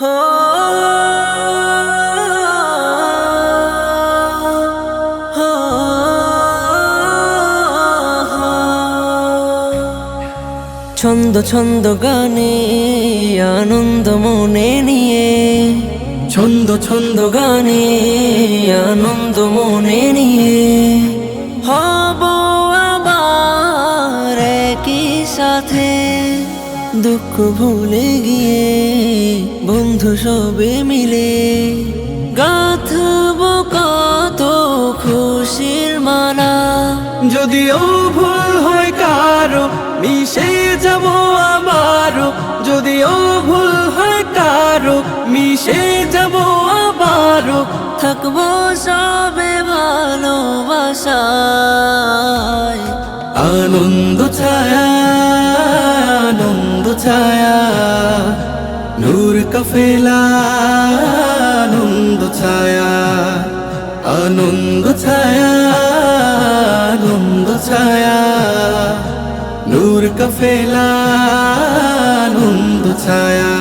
ছন্দ ছন্দ গানে আনন্দ মনে নিয়ে। ছন্দ ছন্দ গানে আনন্দ মনে নিয়ে। হব আবার একই সাথে। দুঃখ ভুলে গিয়ে বন্ধু সবে মিলে গাথব কত খুশির মালা। যদিও ভুল হয় কারও মিশে যাব আবারও। যদিও ভুল হয় কারও মিশে যাব আবারও। থাকব সবে ভালোবাসায়। আনন্দ ছায়া ছায়া, নূর কফেলা, আনন্দ ছায়া আনন্দ ছায়া আনন্দ ছায়া। নূর কফেলা, আনন্দ ছায়া।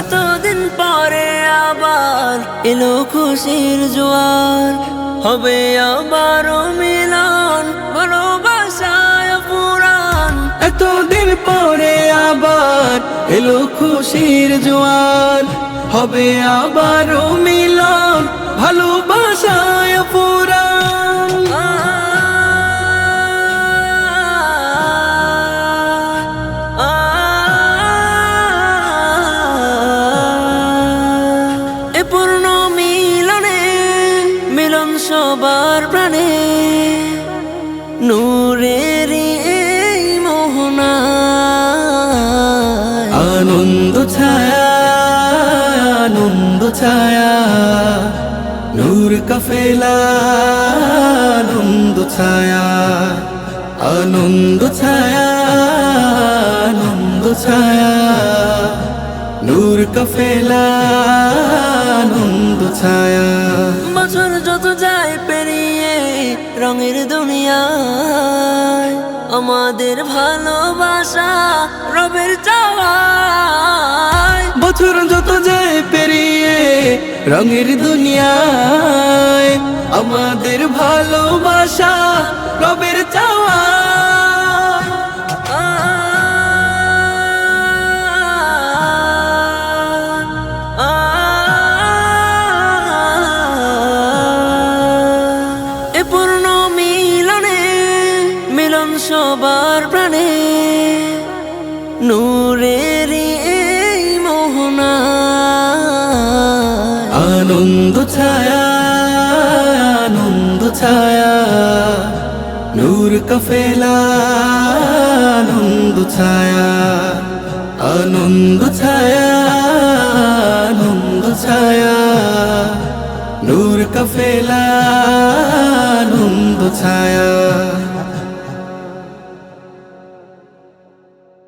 এতদিন পরে আবার এলো খুশির জোয়ার, হবে আবার মিলন ভালোবাসায় এলো খুশির জোয়ার হবে আবারও মিলন, ভালোবাসায় পুরাণ এ পূর্ণ মিলনে, মিলন সবার প্রাণে নূরের মোহনা। আনন্দ ছায়া আনন্দ ছায়া। নূর কফেলা, আনন্দ ছায়া। আনন্দ ছায়া আনন্দ ছায়া। নূর কফেলা, আনন্দ ছায়া। বছর যত যায় পেরিয়ে রঙের দুনিয়ায় আমাদের ভালোবাসা রবের চাওয়া বছর যত যায় পেরিয়ে রঙের দুনিয়ায় আমাদের ভালোবাসা রবের চাওয়া সবার প্রাণে, নূরের এই মোহনা। আনন্দ ছায়া আনন্দ ছায়া, নূর কফেলা, আনন্দ ছায়া আনন্দ ছায়া আনন্দ ছায়া, নূর কফেলা, আনন্দ ছায়া।